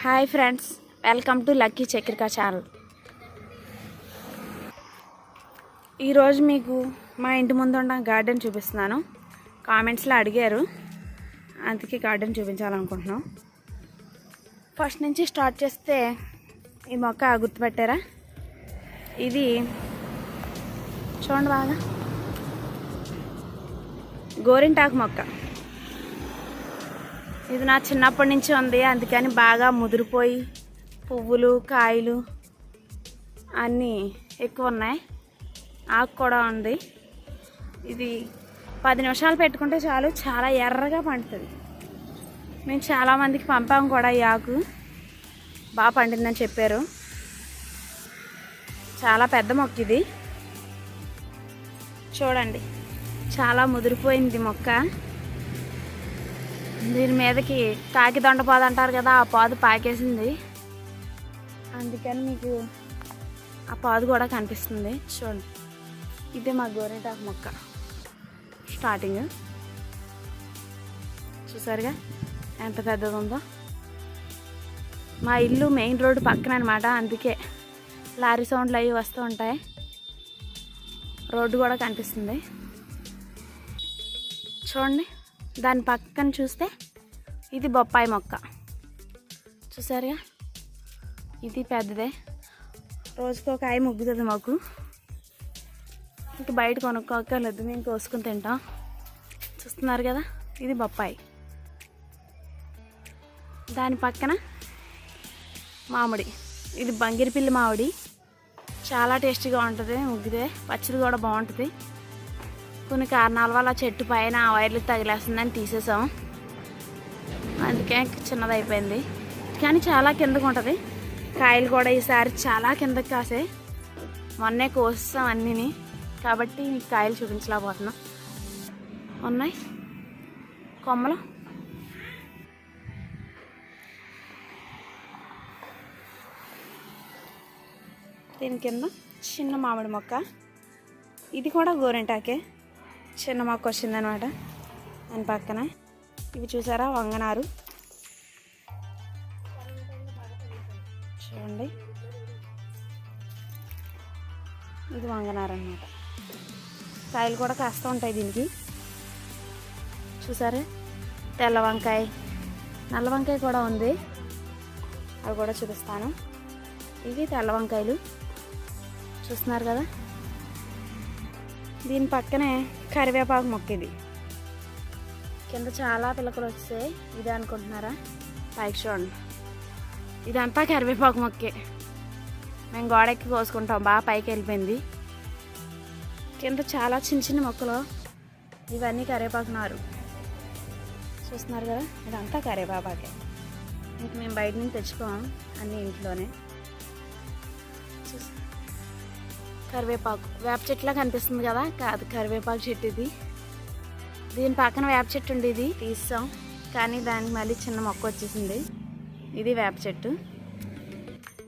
Hi friends welcome to lucky Chakrika channel. ఈరోజు మీకు మా ఇంటి ముందు ఉన్న గార్డెన్ చూపిస్తున్నాను. కామెంట్స్లో అడిగారు. అందుకే గార్డెన్ చూపించాలనుకుంటున్నాం. ఫస్ట్ నుంచి స్టార్ట్ చేస్తే ఈ మొక్క గుర్తుపెట్టారా? ఇది చూడండి బాగా. గోరింటాకు మొక్క. ఇది నా చిన్నప్పటి నుంచి ఉంది. అందుకని బాగా ముదిరిపోయి పువ్వులు కాయలు అన్నీ ఎక్కువ ఉన్నాయి. ఆకు కూడా ఉంది. ఇది పది నిమిషాలు పెట్టుకుంటే చాలు. చాలా ఎర్రగా పండుతుంది. మేము చాలామందికి పంపాము కూడా ఈ ఆకు. బాగా పండిందని చెప్పారు. చాలా పెద్ద మొక్క ఇది. చూడండి. చాలా ముదిరిపోయింది మొక్క. దీని మీదకి కాకి దొండ పాదు అంటారు కదా ఆ పాదు పాకేసింది. అందుకని మీకు ఆ పాదు కూడా కనిపిస్తుంది. చూడండి. ఇదే మా గోరింటాకు మొక్క. స్టార్టింగ్ చూసారుగా? ఎంత పెద్దది ఉందో. మా ఇల్లు మెయిన్ రోడ్డు పక్కన అనమాట అందుకే లారీ సౌండ్లు అవి వస్తూ ఉంటాయి. రోడ్డు కూడా కనిపిస్తుంది. చూడండి. దాని పక్కన చూస్తే ఇది బొప్పాయి మొక్క. చూసారుగా? ఇది పెద్దదే. రోజుకి ఒక కాయ ముగ్గుతుంది మాకు. ఇంక బయట కొనుక్కోకర్లేదు మేము కోసుకుని తింటాం. చూస్తున్నారు కదా? ఇది బొప్పాయి. దాని పక్కన మామిడి. ఇది బంగిరిపిల్లి మామిడి. చాలా టేస్టీగా ఉంటుంది ముగ్గుదే. పచ్చడి కూడా బాగుంటుంది. కొన్ని కారణాల వల్ల చెట్టు పైన ఆ వైర్లు తగిలేస్తుందని తీసేసాం. అందుకే చిన్నది అయిపోయింది కానీ చాలా కిందకు ఉంటుంది. కాయలు కూడా ఈసారి చాలా కిందకి కాసాయి. మొన్నే కోస్తాం అన్నీని. కాబట్టి మీకు కాయలు చూపించలేకపోతున్నాం. ఉన్నాయి. కొమ్మలు. దీని కింద చిన్న మామిడి మొక్క. ఇది కూడా గోరింటాకే. చిన్న మొక్క వచ్చిందనమాట దాని పక్కన. ఇవి చూసారా? వంగనారు. చూడండి. ఇది వంగనారు అనమాట కాయలు కూడా కాస్తూ ఉంటాయి దీనికి. చూసారా? తెల్ల వంకాయ. నల్ల వంకాయ కూడా ఉంది. అవి కూడా చూపిస్తాను. ఇవి తెల్ల వంకాయలు. చూస్తున్నారు కదా? దీని పక్కనే కరివేపాకు మొక్క ఇది. కింద చాలా పిలకలు వచ్చాయి. ఇది అనుకుంటున్నారా? పైకి చూడండి. ఇదంతా కరివేపాకు మొక్కే. మేము గోడెక్కి కోసుకుంటాం. బాగా పైకి వెళ్ళిపోయింది. కింద చాలా చిన్న చిన్న మొక్కలు. ఇవన్నీ కరివేపాకు నారు. చూస్తున్నారు కదా? ఇదంతా కరివేపాకే. ఇంక మేము బయట నుంచి తెచ్చుకోం. అన్నీ ఇంట్లోనే. చూస్ కరివేపాకు. వేప చెట్టులా కనిపిస్తుంది కదా? కాదు కరివేపాకు చెట్టు ఇది. దీని పక్కన వేప చెట్టు ఉంది ఇది. తీస్తాం. కానీ దానికి మళ్ళీ చిన్న మొక్క వచ్చేసింది. ఇది వేప చెట్టు.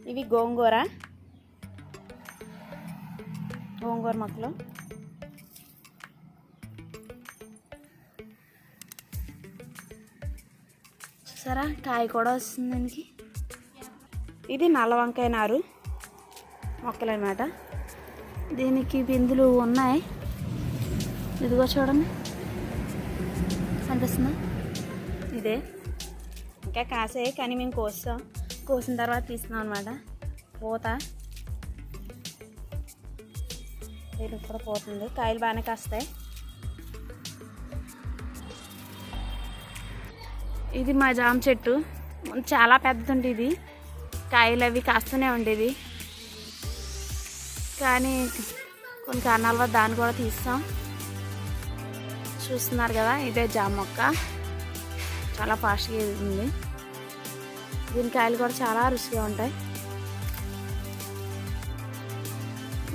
ఇవి గోంగూర. గోంగూర మొక్కలు. చూసారా? కాయ కూడా వస్తుంది దానికి. ఇది నల్ల వంకాయ నారు మొక్కలు అనమాట దీనికి బిందులు ఉన్నాయి. ఇదిగో చూడండి. కనిపిస్తుందా ఇదే. ఇంకా కాసే కానీ మేము కోస్తాం. కోసిన తర్వాత తీస్తున్నాం అనమాట పూత. దీనికి కూడా పోతుంది. కాయలు బాగానే కాస్తాయి. ఇది మా జామ చెట్టు. చాలా పెద్దది ఇది కాయలు అవి కాస్తూనే ఉండేది. కానీ కొన్ని కారణాల వల్ల దాన్ని కూడా తీస్తాం. చూస్తున్నారు కదా ఇదే జామ మొక్క. చాలా ఫాస్ట్గా ఉంది. దీని కాయలు కూడా చాలా రుచిగా ఉంటాయి.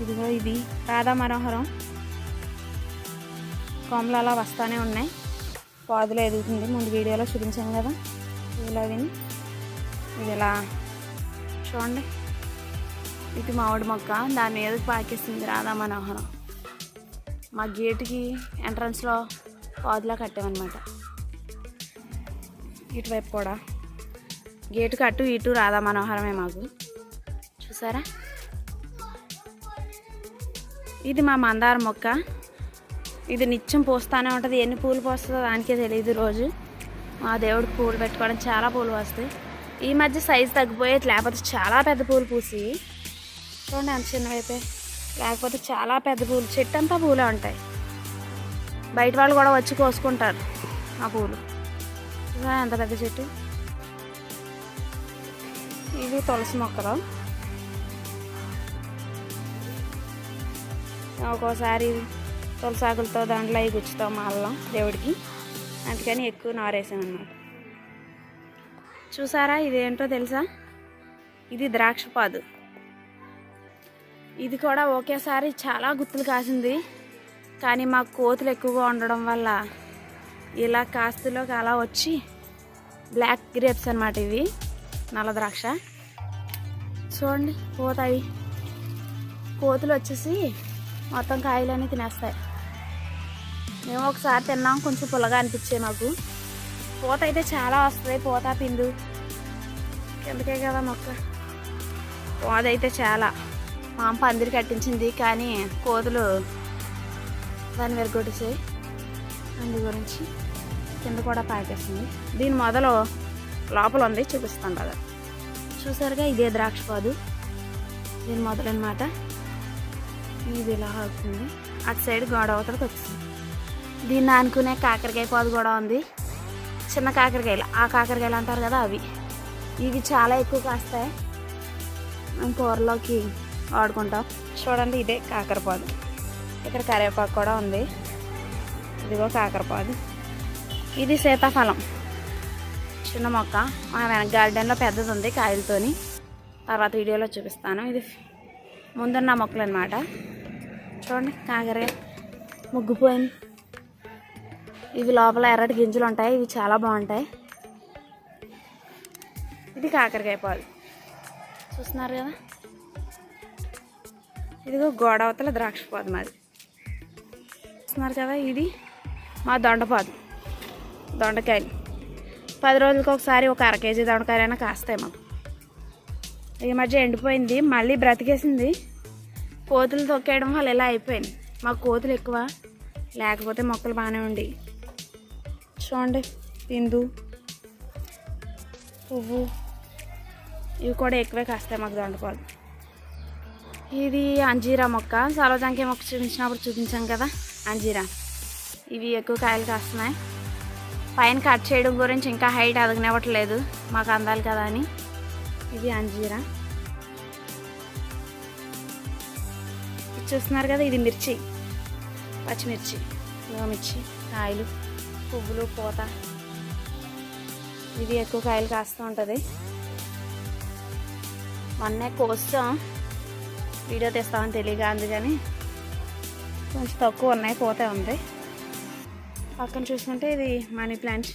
ఇదిగో ఇది రాధా మనోహరం. కొమ్మలు అలా వస్తూనే ఉన్నాయి. పాదులు ఎదుగుతుంది. ముందు వీడియోలో చూపించాను కదా. ఇలా విని ఇది ఇలా చూడండి. ఇది మామిడి మొక్క. దాని మీదకి పాకిస్తుంది రాధా మనోహరం. మా గేటుకి ఎంట్రన్స్లో పాదులా కట్టామన్నమాట. ఇటువైపు కూడా. గేటు కట్టు ఇటు రాధా మనోహరమే మాకు. చూసారా? ఇది మా మందార మొక్క. ఇది నిత్యం పోస్తూనే ఉంటుంది. ఎన్ని పూలు పోస్తుందో దానికే తెలియదు రోజు. మా దేవుడికి పూలు పెట్టుకోవడం చాలా పూలు వస్తాయి ఈ మధ్య సైజు తగ్గిపోయేది లేకపోతే చాలా పెద్ద పూలు పూసి చూడండి అంత చిన్నవైతే. లేకపోతే చాలా పెద్ద పూలు. చెట్టు అంతా పూలే ఉంటాయి. బయట వాళ్ళు కూడా వచ్చి కోసుకుంటారు ఆ పూలు. అంత ఎంత పెద్ద చెట్టు? ఇది తులసి మొక్కలు. ఒక్కోసారి తులసాకులతో దాంట్లో అవి గుచ్చుతాం మాల్లం దేవుడికి. అందుకని ఎక్కువ నారేసామన్నమాట. చూసారా ఇదేంటో తెలుసా? ఇది ద్రాక్ష పాదు. ఇది కూడా ఒకేసారి చాలా గుత్తులు కాసింది. కానీ మాకు కోతులు ఎక్కువగా ఉండడం వల్ల ఇలా కాస్తులోకి అలా వచ్చి బ్లాక్ గ్రేప్స్ అనమాట ఇవి. నల్ల ద్రాక్ష. చూడండి పోతాయి. కోతులు వచ్చేసి మొత్తం కాయలన్నీ తినేస్తాయి. మేము ఒకసారి తిన్నాం కొంచెం పుల్లగా అనిపించాయి మాకు. పూత అయితే చాలా వస్తుంది పూత పిందు. కిందకే కదా మొక్క. పూత అయితే చాలా. మా అమ్మ పందిరి కట్టించింది కానీ కోతులు దాన్ని వెరగొట్టేసాయి అందు గురించి కింద కూడా పాకేస్తుంది దీని మొదలు లోపల ఉంది చూపిస్తాను కదా చూసారుగా ఇదే ద్రాక్ష పాదు. దీని మొదలనమాట ఇది ఇలా అవుతుంది. అటు సైడ్ గోడ అవతలకి వచ్చింది. దీన్ని ఆనుకునే కాకరకాయ పాదు కూడా ఉంది. చిన్న కాకరకాయలు. ఆ కాకరకాయలు అంటారు కదా అవి. ఇవి చాలా ఎక్కువ కాస్తాయి. కూరలోకి వాడుకుంటాం చూడండి ఇదే కాకరపాదు ఇక్కడ కరివేపాకు కూడా ఉంది. ఇదిగో కాకరపాదు ఇది సీతాఫలం. చిన్న మొక్క. మన వెనక గార్డెన్లో పెద్దది ఉంది కాయలతోని. తర్వాత వీడియోలో చూపిస్తాను. ఇది ముందున్న మొక్కలు అనమాట చూడండి కాకరకాయ ముగ్గుపోయింది. ఇవి లోపల ఎర్రటి గింజలు ఉంటాయి. ఇవి చాలా బాగుంటాయి. ఇది కాకరకాయ పాలు చూస్తున్నారు కదా? ఇదిగో గోడవతల ద్రాక్ష పాదు మాది చూస్తున్నారు కదా ఇది మా దొండపాదు దొండకాయలు. పది రోజులకి ఒకసారి ఒక అర కేజీ దొండకాయలైనా కాస్తాయి మాకు. ఈ మధ్య ఎండిపోయింది మళ్ళీ బ్రతికేసింది. కోతులు తొక్కేయడం వల్ల ఇలా అయిపోయింది. మాకు కోతులు ఎక్కువ లేకపోతే మొక్కలు బాగానే ఉండి. చూడండి పిందు పువ్వు ఇవి కూడా ఎక్కువే కాస్తాయి మాకు దొండపాలు ఇది అంజీరా మొక్క. సరోజాంకి మొక్క చూపించినప్పుడు చూపించాం కదా అంజీరా. ఇవి ఎక్కువ కాయలు కాస్తున్నాయి. పైన కట్ చేయడం గురించి ఇంకా హైట్ అదగనివ్వట్లేదు మాకు అందాలి కదా అని. ఇది అంజీరా. చూస్తున్నారు కదా ఇది మిర్చి. పచ్చిమిర్చి మిర్చి కాయలు పువ్వులు పూత. ఇది ఎక్కువ కాయలు కాస్తూ ఉంటుంది. మొన్నే కోస్తాం. వీడియో తెస్తామని తెలియక అందుకని కొంచెం తక్కువ ఉన్నాయి పోతే ఉంది. పక్కన చూసుకుంటే ఇది మనీ ప్లాంట్.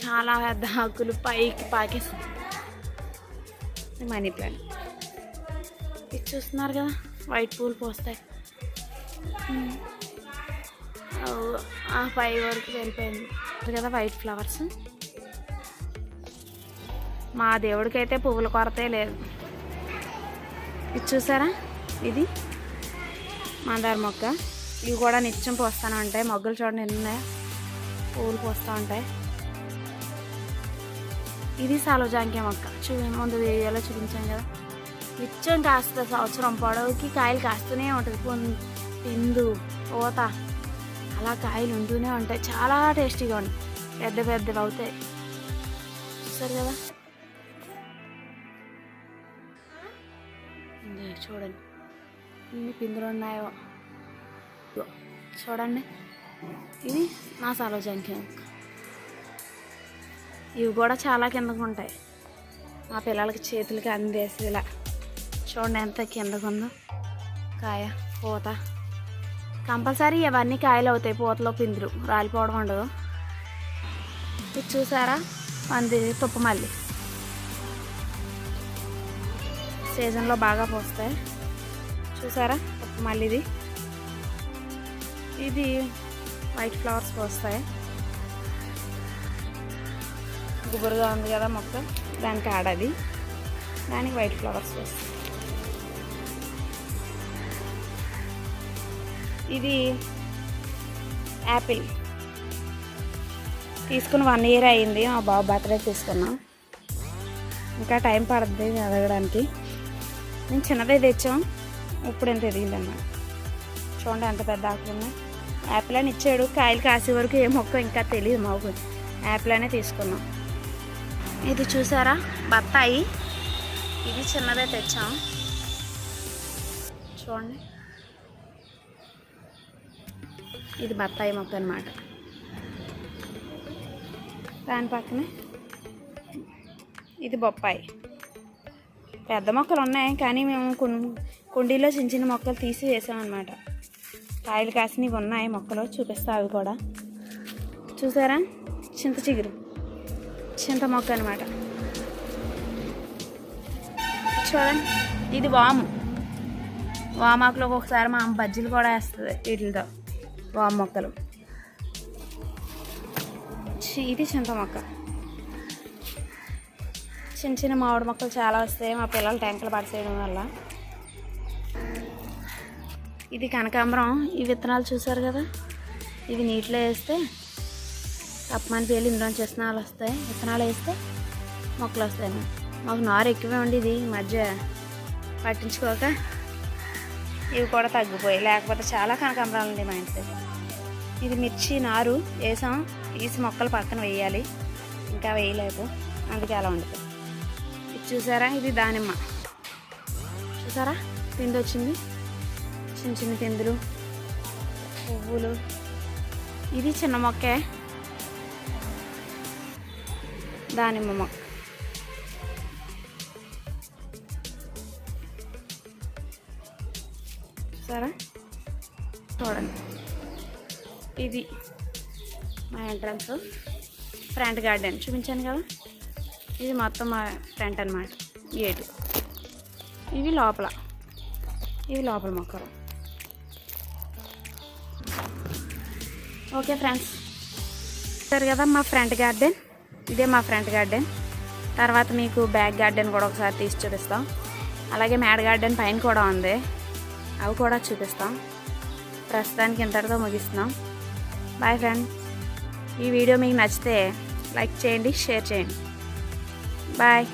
చాలా పెద్ద ఆకులు పైకి పాకేస్తుంది మనీ ప్లాంట్. ఇది చూస్తున్నారు కదా వైట్ పూలు పోస్తాయి. ఆ పై వరకు వెళ్ళిపోయింది. కదా వైట్ ఫ్లవర్స్. మా దేవుడికైతే పువ్వుల కొరతే లేదు. ఇది చూసారా? ఇది మందార మొక్క. ఇవి కూడా నిత్యం పోస్తూనే ఉంటాయి. మొగ్గలు చూడండి ఎన్ని పూలు పోస్తూ ఉంటాయి. ఇది సాలోజాంకి మొక్క. చూ ముందు వీడియోలో చూపించాం కదా. నిత్యం కాస్త సంవత్సరం పొడవుకి కాయలు కాస్తూనే ఉంటుంది. పొన్- పిందు పోత. అలా కాయలు ఉంటూనే ఉంటాయి. చాలా టేస్టీగా ఉంటాయి. పెద్ద పెద్దవి అవుతాయి. చూసారు కదా? ఉంది చూడండి. ఇన్ని పిందులు ఉన్నాయో. చూడండి. ఇది నా సాలోజానికి ఇవి కూడా చాలా కిందకు ఉంటాయి. మా పిల్లలకి చేతులకి అందేసి ఇలా చూడండి ఎంత కిందకు ఉందో. కాయ పూత. కంపల్సరీ ఇవన్నీ కాయలు అవుతాయి. పూతలో పిందులు. రాలిపోవడం ఉండదు. ఇది చూసారా? అంది తుప్పమల్లి. సీజన్లో బాగా పోస్తాయి. చూసారా? మళ్ళీది. ఇది వైట్ ఫ్లవర్స్ పోస్తాయి. గుబురుగా ఉంది కదా మొక్క దానికి ఆడది దానికి వైట్ ఫ్లవర్స్ వస్తాయి ఇది యాపిల్. తీసుకుని వన్ ఇయర్ అయింది మా బాబు బర్త్డే తీసుకున్నాం. ఇంకా టైం పడుతుంది ఎదగడానికి నేను చిన్నదే తెచ్చాం ఇప్పుడు ఎంత ఎదిగింది చూడండి ఎంత పెద్ద ఆకులు ఉన్నాయి. యాపిల్ అని ఇచ్చాడు. కాయలు కాసే వరకు ఏ మొక్క ఇంకా తెలియదు మాకు. యాపిల్ అనే తీసుకున్నాం. ఇది చూసారా? బత్తాయి. ఇది చిన్నదే తెచ్చాం. చూడండి. ఇది బత్తాయి మొక్క అనమాట దాని పక్కనే ఇది బొప్పాయి. పెద్ద మొక్కలు ఉన్నాయి కానీ మేము కుండీలో చిన్న చిన్న మొక్కలు తీసి వేసామన్నమాట. కాయలు కాసినవి ఉన్నాయి మొక్కలు చూపిస్తా అవి కూడా. చూసారా? చింత చిగురు. చింత మొక్క అనమాట చూడండి ఇది వాము. వామాకులో ఒకసారి మా బజ్జీలు కూడా వేస్తుంది వీటితో వామ మొక్కలు. ఇది చింత మొక్క. చిన్న చిన్న మామిడి మొక్కలు చాలా వస్తాయి. మా పిల్లలు ట్యాంకులు పడిసేయడం వల్ల. ఇది కనకాంబరం. ఈ విత్తనాలు చూసారు కదా? ఇవి నీటిలో వేస్తే తప్పమని పేలు ఇందులో విత్తనాలు వస్తాయి. విత్తనాలు వేస్తే మొక్కలు వస్తాయి. మాకు నారు ఎక్కువే ఉండి ఇది మధ్య పట్టించుకోక ఇవి కూడా తగ్గిపోయాయి. లేకపోతే చాలా కనకాంబరాలు ఉంది మా ఇంటి ఇది మిర్చి నారు వేసాం. తీసి మొక్కలు పక్కన వేయాలి. ఇంకా వేయలేదు. అందుకే అలా ఉంటుంది చూసారా? ఇది దానిమ్మ. చూసారా? పిండి వచ్చింది చిన్న చిన్న పిందులు పువ్వులు. ఇది చిన్న మొక్కే. దానిమ్మ మొక్క. చూసారా? చూడండి. ఇది మా ఎంట్రన్స్ ఫ్రంట్ గార్డెన్. చూపించాను కదా? ఇది మొత్తం మా ఫ్రంట్ అనమాట గేటు ఇవి లోపల. ఇవి లోపల మొక్కలు. Okay friends. సరే కదా మా ఫ్రంట్ గార్డెన్? ఇదే మా ఫ్రంట్ గార్డెన్. తర్వాత మీకు బ్యాక్ గార్డెన్ కూడా ఒకసారి తీసి చూపిస్తాం. అలాగే మేడ గార్డెన్ పైన కూడా ఉంది. అవి కూడా చూపిస్తాం. ప్రస్తుతానికి ఇంతటితో ముగిస్తున్నాం. Boy friend. ఈ వీడియో మీకు నచ్చితే లైక్ చేయండి షేర్ చేయండి. బాయ్